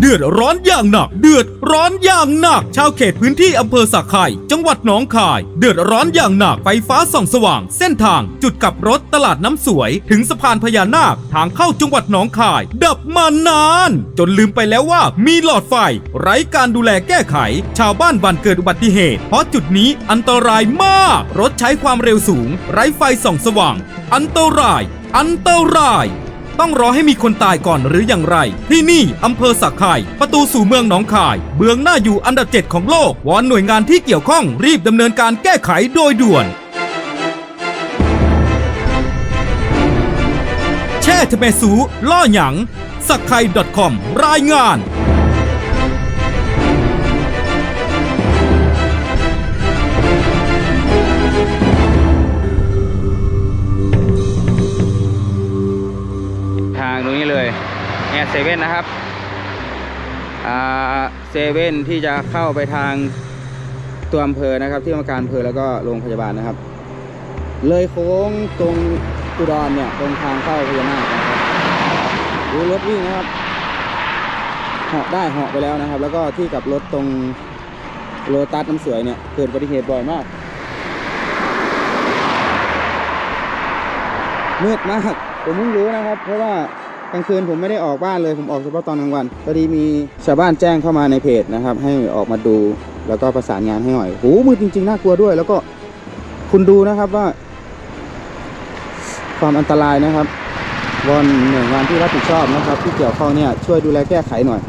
เดือดร้อนอย่างหนัก เดือดร้อนอย่างหนัก ชาวเขตพื้นที่อำเภอสักไข่จังหวัดหนองคาย เดือดร้อนอย่างหนัก ไฟฟ้าส่องสว่าง เส้นทาง จุดกลับรถตลาดน้ำสวย ถึงสะพานพญานาค ทางเข้าจังหวัดหนองคาย ดับมานาน จนลืมไปแล้วว่ามีหลอดไฟ ไร้การดูแลแก้ไข ชาวบ้านบันเกิดอุบัติเหตุ เพราะจุดนี้อันตรายมาก รถใช้ความเร็วสูง ไร้ไฟส่องสว่าง อันตราย อันตราย ต้องรอให้มีคนตายก่อนหรืออย่างไร ที่นี่อำเภอสักไข่ประตูสู่เมืองหนองคายเบืองหน้าอยู่อันดับเจ็ดของโลกวอนหน่วยงานที่เกี่ยวข้องรีบดำเนินการแก้ไขโดยด่วน แช่ทะเมสูล่อหยังสักไข่ .com รายงาน เซเว่นนะครับอ่าเซเว่นที่จะเข้าไปทางตัวอำเภอนะครับ ที่ว่าการอำเภอแล้วก็โรงพยาบาลนะครับ เลยโค้งตรงอุดรเนี่ยตรงทางเข้าพญานาคนะครับดูรถวิ่งนะครับเหาะได้เหาะไปแล้วนะครับ แล้วก็ที่กับรถตรงโลตัสน้ำสวยเนี่ยเกิดอุบัติเหตุบ่อยมากมืดมากผมเพิ่งรู้นะครับ เพราะว่า กลางคืนผมไม่ได้ออกบ้านเลยผมออกเฉพาะตอนกลางวันพอดีมีชาวบ้านแจ้งเข้ามาในเพจนะครับ ให้ออกมาดูแล้วก็ประสานงานให้หน่อยโหมืดจริงๆน่ากลัวด้วย แล้วก็คุณดูนะครับว่า ความอันตรายนะครับวอนหน่วยงานที่รับผิดชอบนะครับ ที่เกี่ยวข้องเนี่ยช่วยดูแลแก้ไขหน่อย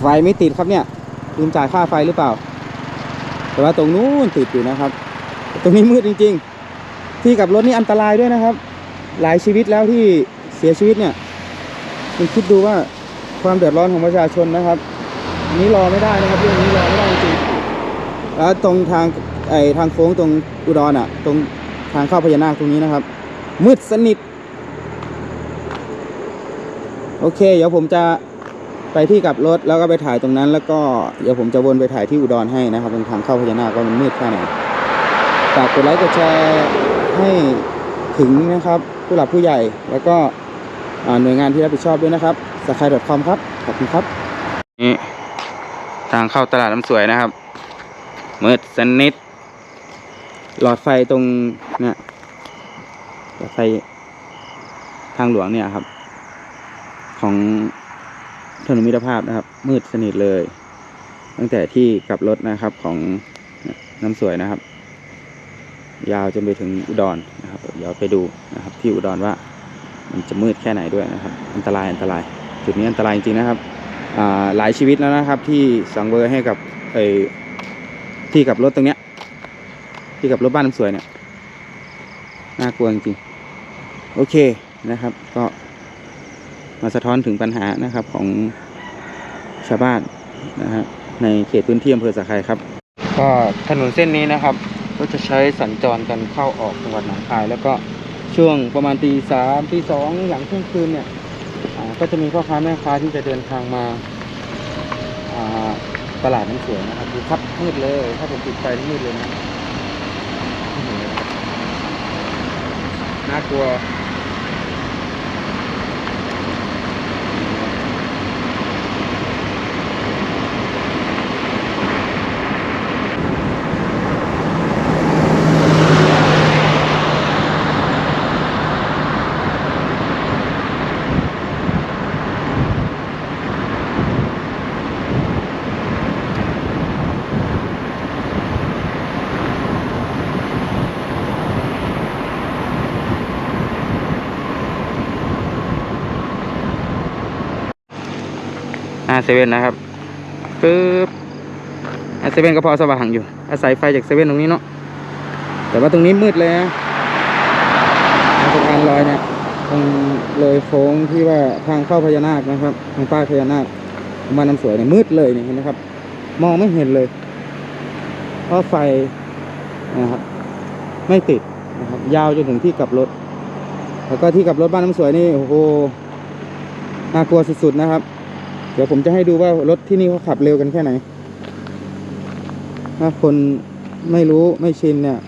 ไฟไม่ติดครับเนี่ยลืมจ่ายค่าไฟหรือเปล่า แต่ว่าตรงนู้นติดอยู่นะครับ ตรงนี้มืดจริง ๆ ที่กับรถนี่อันตรายด้วยนะครับ หลายชีวิตแล้วที่เสียชีวิตเนี่ย คุณคิดดูว่าความเดือดร้อนของประชาชนนะครับอันนี้รอไม่ได้นะครับเรื่องนี้รอไม่ได้จริงแล้วตรงทางไอทางโค้งตรงอุดรอะ ตรงทางเข้าพญานาคตรงนี้นะครับ มืดสนิท โอเค เดี๋ยวผมจะไปที่กลับรถแล้วก็ไปถ่ายตรงนั้น แล้วก็เดี๋ยวผมจะวนไปถ่ายที่อุดรให้นะครับตรงทางเข้าพญานาคว่ามันมืดแค่ไหนฝากกดไลค์กดแชร์ให้ถึงนะครับ ผู้หลักผู้ใหญ่แล้วก็ หน่วยงานที่รับผิดชอบด้วยนะครับสกาย .com ครับ ขอบคุณครับ นี่ทางเข้าตลาดน้ำสวยนะครับ มืดสนิท หลอดไฟตรงเนี่ยหลอดไฟทางหลวงเนี่ยครับ ของถนนมิตรภาพนะครับ มืดสนิทเลย ตั้งแต่ที่กลับรถนะครับของน้ำสวยนะครับ ยาวจนไปถึงอุดรนะครับ เดี๋ยวไปดูนะครับ ที่อุดรว่า มันจะมืดแค่ไหนด้วยนะครับ อันตรายอันตราย จุดนี้อันตรายจริงนะครับหลายชีวิตแล้วนะครับ ที่สังเวยให้กับไอ้ที่กับรถตรงเนี้ย ที่กับรถบ้านน้ำสวยเนี่ยน่ากลัวจริงโอเคนะครับ ก็มาสะท้อนถึงปัญหานะครับของชาวบ้านนะฮะในเขตพื้นที่อำเภอสักไครครับ ก็ถนนเส้นนี้นะครับ ก็จะใช้สัญจรกันเข้าออกจังหวัดหนองคายแล้วก็ ช่วงประมาณตีสามตีสองหลังเที่ยงคืนเนี่ยก็จะมีพ่อค้าแม่ค้าที่จะเดินทางมาตลาดน้ำเสวยนะครับดูครับมืดเลยถ้าผมปิดไฟนี่มืดเลยนะน่ากลัว หน้าเซเว่นนะครับปึ๊บหน้าเซเว่นก็พอสว่างอยู่ อาศัยไฟจากเซเว่นตรงนี้เนาะแต่ว่าตรงนี้มืดเลยนะทางสะพานลอยเนี่ยตรงเลยโค้งที่ว่าทางเข้าพญานาคนะครับ ทางป้ายพญานาคของบ้าน้ำสวยเนี่ยมืดเลยเนี่ยเห็นไหมครับ มองไม่เห็นเลยเพราะไฟนะครับ ไม่ติดนะครับ ยาวจนถึงที่กลับรถ แล้วก็ที่กลับรถบ้านน้ำสวยนี่โอ้โหน่ากลัวสุดๆนะครับ ดี๋ยวผมจะให้ดูว่ารถที่นี่เขาขับเร็วกันแค่ไหน ถ้าคนไม่รู้ไม่ชินเนี่ย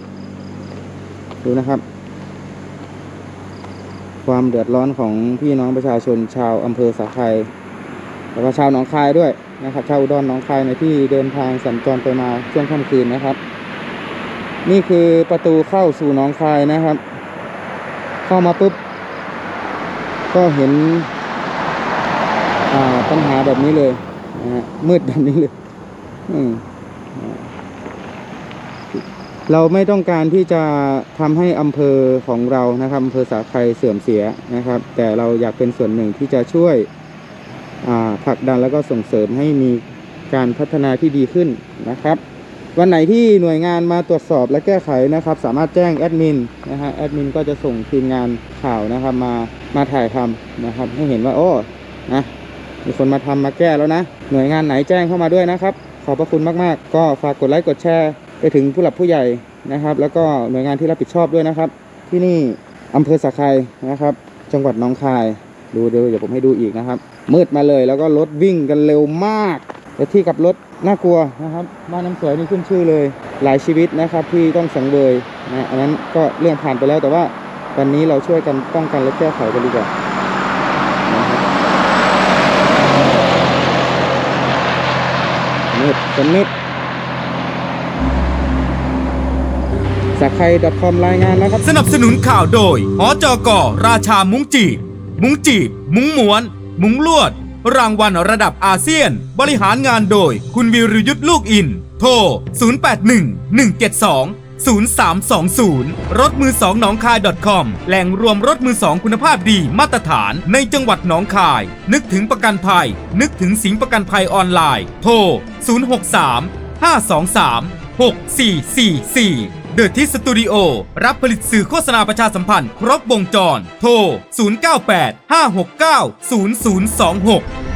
ดูนะครับ ความเดือดร้อนของพี่น้องประชาชนชาวอำเภอสาไครแล้วก็ชาวหนองคายด้วยนะครับชาวอุดรหนองคายในที่เดินทางสัญจรไปมาช่วงค่ำคืนนะครับ นี่คือประตูเข้าสู่หนองคายนะครับ เข้ามาปุ๊บ ก็เห็น ปัญหาแบบนี้เลยนะฮะมืดแบบนี้เลยเราไม่ต้องการที่จะทำให้อำเภอของเรานะครับอำเภอสาไครเสื่อมเสียนะครับ แต่เราอยากเป็นส่วนหนึ่งที่จะช่วยผลักดันแล้วก็ส่งเสริมให้มีการพัฒนาที่ดีขึ้นนะครับ วันไหนที่หน่วยงานมาตรวจสอบและแก้ไขนะครับ สามารถแจ้งแอดมินนะฮะแอดมินก็จะส่งทีมงานข่าวนะครับมามาถ่ายทำนะครับ ให้เห็นว่าโอ้นะ มีคนมาทำมาแก้แล้วนะ หน่วยงานไหนแจ้งเข้ามาด้วยนะครับ ขอบพระคุณมากๆ ก็ฝากกดไลค์กดแชร์ไปถึงผู้หลักผู้ใหญ่นะครับ แล้วก็หน่วยงานที่รับผิดชอบด้วยนะครับ ที่นี่อำเภอสะไครนะครับ จังหวัดหนองคาย ดูเดี๋ยวเดี๋ยวผมให้ดูอีกนะครับ มืดมาเลยแล้วก็รถวิ่งกันเร็วมากแต่ที่กับรถน่ากลัวนะครับ บ้านน้ำสวยนี่ขึ้นชื่อเลย หลายชีวิตนะครับที่ต้องสังเวยนะอันนั้นก็เรื่องผ่านไปแล้วแต่ว่าวันนี้เราช่วยกันป้องกันและแก้ไขกันดีกว่านะครับ มืดเป็นมืดสักไค .com รายงานนะครับ สนับสนุนข่าวโดยหจกราชามุ้งจีบ มุ้งจีบ มุ้งม้วน มุ้งลวด รางวัลระดับอาเซียน บริหารงานโดย คุณวิรยุทธ์ลูกอิน โทร 081172 0320 รถมือสองหนองคาย .com แหล่งรวมรถมือสองคุณภาพดีมาตรฐานในจังหวัดหนองคาย นึกถึงประกันภัย นึกถึงสิงประกันภัยออนไลน์ โทร 063 523 6444 เดอะที่สตูดิโอรับผลิตสื่อโฆษณาประชาสัมพันธ์ ครบวงจร โทร 098 569 0026